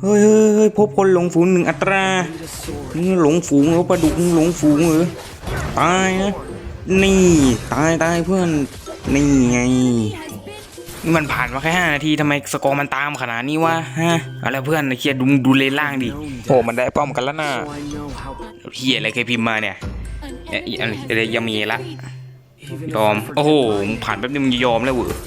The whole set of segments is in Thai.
เฮ้ยเฮ้ยเฮ้ยพบคนหลงฝูงหนึ่งอัตรานี่หลงฝูงเหรอปลาดุกหลงฝูงเหรอตายนะนี่ตายตายเพื่อนนี่ไงนี่มันผ่านมาแค่ห้านาทีทำไมสกอร์มันตามขนาดนี้วะฮะอะไรเพื่อนเครียดดูดูเลนล่างดิโอ้มันได้ป้อมกันแล้วนะเฮียอะไรเคยพิมพ์มาเนี่ยเอ๊ะอะไรอะไรยังมีละยอมโอ้โหมึงผ่านแป๊บนึงมึงยอมแล้วเหรอ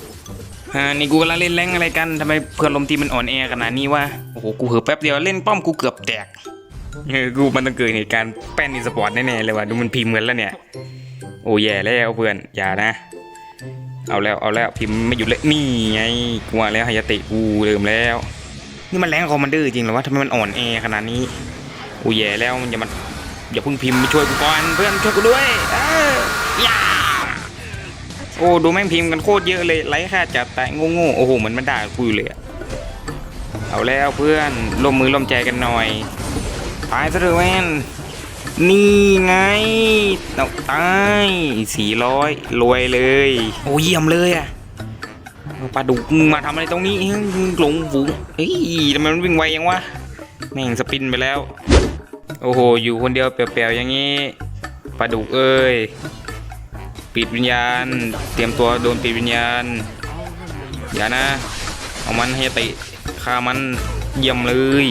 ฮะนี่กูกำลังเล่นแรงอะไรกันทำไมเพื่อนลมทีมมันอ่อนแอขนาดนี้วะโอ้โหกูเหือแป๊บเดียวเล่นป้อมกูเกือบแตกเออกูมันต้องเกิดเหตุการณ์แป้นอีสปอร์ตแน่ๆเลยว่ะดูมันพิมพ์กันแล้วเนี่ย โอ้แย่แล้วเพื่อนอย่านะ เอาแล้วเอาแล้วพิมพ์ไม่หยุดเลยนี่ไงกูว่าแล้วฮายาติกูเริ่มแล้ว นี่มันแรงคอมมานเดอร์จริงหรอวะทำไมมันอ่อนแอขนาดนี้โอ้แย่แล้วมันอย่ามาอย่าเพิ่งพิมพ์มาช่วยกูก่อนเพื่อนช่วยกูด้วยเออย่าโอ้ดูแม่งพิมพ์กันโคตรเยอะเลยไร้ค่าจัดแต่งงๆโอ้โหเหมือนมันด่ากูอยู่เลยอะ เอาแล้วเพื่อนร่วมมือร่วมใจกันหน่อยตายซะเถอะแม่นนี่ไงเอาตายสี่ร้อยรวยเลย โอ้เยี่ยมเลยอะปลาดุกมึงมาทำอะไรตรงนี้หลงฝูงเฮ้ยทำไมมันวิ่งไวยังวะแม่งสปินไปแล้ว โอ้โห อยู่คนเดียวเปลี่ยวๆอย่างนี้ปลาดุกเอ้ย ปิดวิญญาณ เตรียมตัวโดนปิดวิญญาณ อย่านะ เอามันให้ติ ฆ่ามันเยี่ยมเลย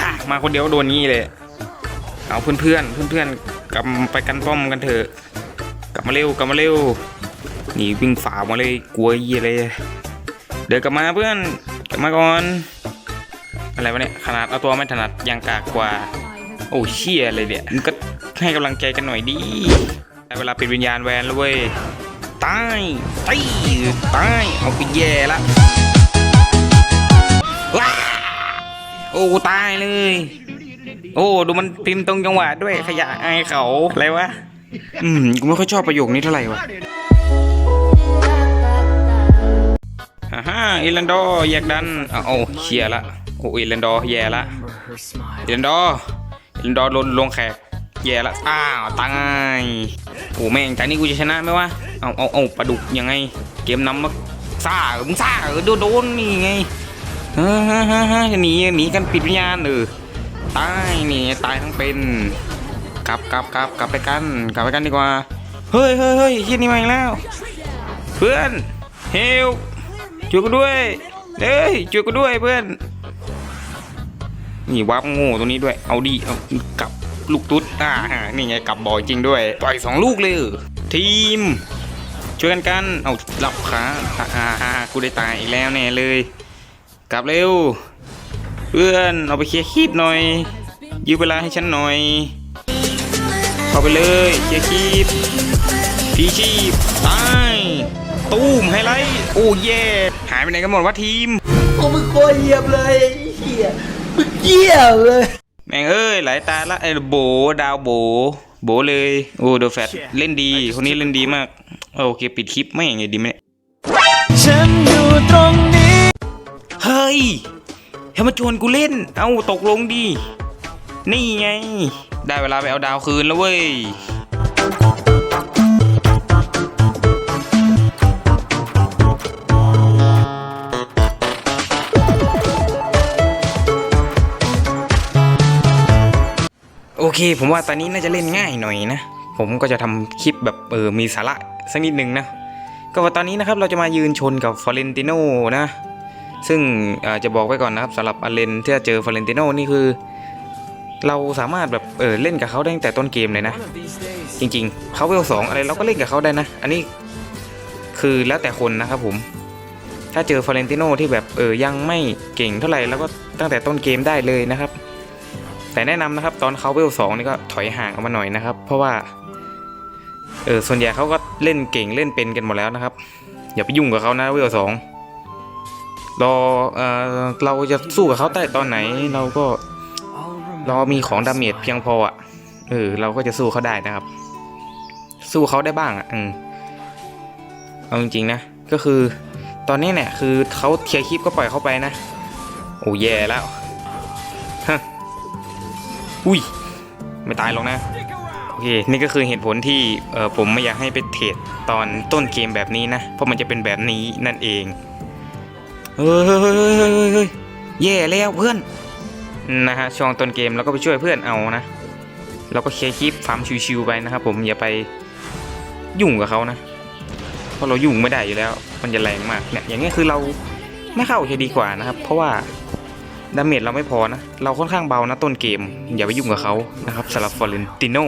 ฮ่ามาคนเดียวโดนงี้เลย เอาเพื่อนเพื่อนเพื่อนเพื่อนๆกลับไปกันป้อมกันเถอะ กลับมาเร็วกลับมาเร็วนี่วิ่งฝ่ามาเลยกลัวยี่เลยเดินกลับมาเพื่อนกลับมาก่อนอะไรวะเนี่ยขนาดเอาตัวไม่ถนัดยังกากกว่า โอ้เชี่ยเลยเนี่ยมึงก็ให้กำลังใจกันหน่อยดิได้เวลาปิดวิญญาณแวนแล้วเว้ยตายตายตายเอาไปแย่ละ อ้ตายเลย โอ้ดูมันพิมพ์ตรงจังหวะด้วยขยะไอเขาอะไรวะ อืมกูไม่ค่อยชอบประโยคนี้เท่าไหร่วะฮ่าฮ่าเอลันดอแยกดันอ้าวโอ้เชียร์ละโอ้เอลันดอแย่ละเอลันดอร์เอลันดอลงลงแขกแย่ละอ้าวตายโอ้แม่งจากนี้กูจะชนะไหมวะเอาเอาเอาปลาดุกยังไง เกมน้ำมาซ่าเออมึงซ่าเออโดนโดนนี่ไง ฮ้ยเฮ้ยเฮ้ยเฮ้ยหนีหนีกันปิดวิญญาณเออตายนี่ตายทั้งเป็นกลับกลับกลับกลับไปกันกลับไปกันดีกว่าเฮ้ยเฮ้ยเฮ้ยที่นี่มาอีกแล้ว เพื่อนเฮลช่วยกูด้วยเฮ้ยช่วยกูด้วยเพื่อนนี่วับโง่ตรงนี้ด้วย เอาดีเอากลับลูกตุ๊ดอ่านี่ไงกลับบ่อยจริงด้วยปล่อยสองลูกเลยทีม ช่วยกันกันเอาหลับขาอ่าอ่าอ่ากูได้ตายอีกแล้วแน่เลย กลับเร็ว เพื่อนเอาไปเคลียร์คีบหน่อย ยืมเวลาให้ฉันหน่อย เข้าไปเลยเคลียร์คีบพีชีพตายตูมไฮไลท์โอ้เย่หายไปไหนกันหมดวะทีมโอ้มึงโคตรเหยียบเลยไอ้เหี้ยมึงเหี้ยเลย แม่งเอ้ยหลายตาละไอ้โบดาวโบ โบเลย โอ้โดแฟตเล่นดี คนนี้เล่นดีมาก โอเค ปิดคลิปไม่อย่างไงดีไหมเนี่ยฉันอยู่ตรงนี้ เฮ้ยให้มาชวนกูเล่น เอาตกลงดีนี่ไง ได้เวลาไปเอาดาวคืนแล้วเว้ย โอเค ผมว่าตอนนี้น่าจะเล่นง่ายหน่อยนะ ผมก็จะทำคลิปแบบเออมีสาระสักนิดนึงนะ ก็ว่าตอนนี้นะครับเราจะมายืนชนกับฟอเรนติโนนะ ซึ่งอ่อจะบอกไว้ก่อนนะครับสำหรับอาเลนที่จะเจอฟลอเรนติโนนี่คือ เราสามารถแบบเออเล่นกับเขาได้ตั้งแต่ต้นเกมเลยนะ จริงๆเขาเวลสองอะไรเราก็เล่นกับเขาได้นะ อันนี้คือแล้วแต่คนนะครับผม ถ้าเจอฟลอเรนติโนที่แบบเออยังไม่เก่งเท่าไหร่แล้วก็ตั้งแต่ต้นเกมได้เลยนะครับ แต่แนะนำนะครับตอนเขาเวลสองนี่ก็ถอยห่างออกมาหน่อยนะครับ เพราะว่าเออส่วนใหญ่เขาก็เล่นเก่งเล่นเป็นกันหมดแล้วนะครับ อย่าไปยุ่งกับเขานะเวลสอง รอเออเราจะสู้กับเขาได้ตอนไหนเราก็รอมีของดาเมจเพียงพออะเออเราก็จะสู้เขาได้นะครับ สู้เขาได้บ้างอะอืมเอาจริงๆนะก็คือตอนนี้เนี่ยคือเขาเคลียร์คลิปก็ปล่อยเขาไปนะ โอ้แย่แล้วฮะอุ้ยไม่ตายหรอกนะโอเคนี่ก็คือเหตุผลที่เออผมไม่อยากให้ไปเทรดตอนต้นเกมแบบนี้นะ เพราะมันจะเป็นแบบนี้นั่นเอง เฮ้ยเฮ้ยเฮ้ยเฮ้ยเฮ้ยแย่แล้วเพื่อนนะฮะช่วงต้นเกมเราก็ไปช่วยเพื่อนเอานะ เราก็เคลียร์คลิปฟาร์มชิวๆไปนะครับผมอย่าไปยุ่งกับเขานะเพราะเรายุ่งไม่ได้อยู่แล้ว มันจะแรงมากเนี่ยอย่างเงี้ยคือเราไม่เข้าจะดีกว่านะครับ เพราะว่าดาเมจเราไม่พอนะ เราค่อนข้างเบานะต้นเกม อย่าไปยุ่งกับเขานะครับสำหรับฟอร์เรนติโน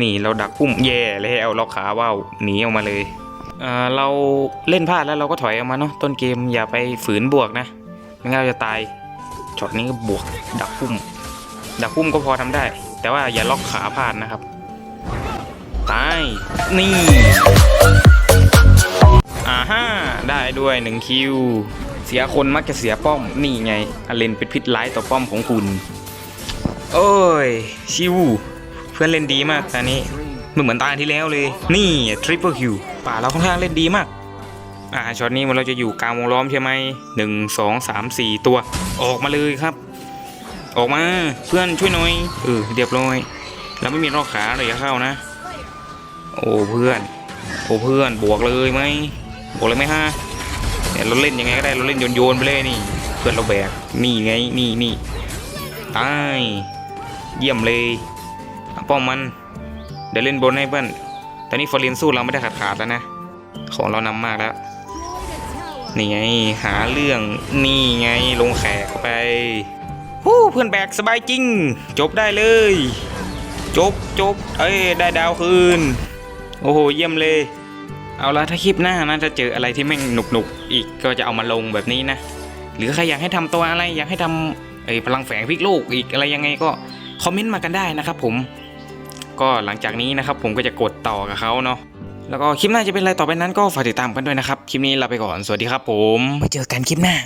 นี่เราดักพุ่มแย่แล้วเราขาว่าวหนีออกมาเลย เราเล่นพลาดแล้วเราก็ถอยออกมาเนาะต้นเกมอย่าไปฝืนบวกนะไม่งั้นเราจะตายช็อตนี้ก็บวกดักพุ่ม ดักพุ่มก็พอทำได้ แต่ว่าอย่าล็อกขาพลาดนะครับตายนี่อ่าฮ่าได้ด้วยหนึ่งคิวเสียคนมักจะเสียป้อมนี่ไงอเลนเป็นพิษร้ายต่อป้อมของคุณ โอ้ยชิวเพื่อนเล่นดีมากตอนนี้ มันเหมือนตาที่แล้วเลย นี่ทริปเปิลคิวป่าเราค่อนข้างเล่นดีมาก อ่าช็อตนี้มันเราจะอยู่กลางวงล้อมใช่ไหมหนึ่งสองสามสี่ตัว ออกมาเลยครับ ออกมาเพื่อนช่วยหน่อยเออเรียบร้อยเราไม่มีรอกขาเลยเข้านะ โอ้เพื่อน โอ้เพื่อนบวกเลยไหมบวกเลยไหมฮะเนี่ยเราเล่นยังไงก็ได้เราเล่นโยนโยนๆไปเลยนี่ เพื่อนเราแบกนี่ไงนี่นี่ตายเยี่ยมเลยป้อมมัน เดี๋ยวเล่นบนให้เพื่อนตอนนี้ฟอร์เรนสู้เราไม่ได้ขาดขาดแล้วนะ ของเรานำมากแล้ว นี่ไงหาเรื่องนี่ไงลงแขกเข้าไปฮู้เพื่อนแบกสบายจริง จบได้เลย จบจบเอ้ยได้ดาวคืน โอ้โหเยี่ยมเลย เอาละถ้าคลิปหน้านะจะเจออะไรที่แม่งหนุกหนุกๆอีกก็จะเอามาลงแบบนี้นะ หรือใครอยากให้ทำตัวอะไรอยากให้ทำไอ้พลังแฝงพลิกโลกอีกอะไรยังไงก็คอมเมนต์มากันได้นะครับผม ก็หลังจากนี้นะครับผมก็จะกดต่อกับเขาเนาะแล้วก็คลิปหน้าจะเป็นอะไรต่อไปนั้นก็ฝากติดตามกันด้วยนะครับ คลิปนี้ลาไปก่อนสวัสดีครับผมไว้เจอกันคลิปหน้า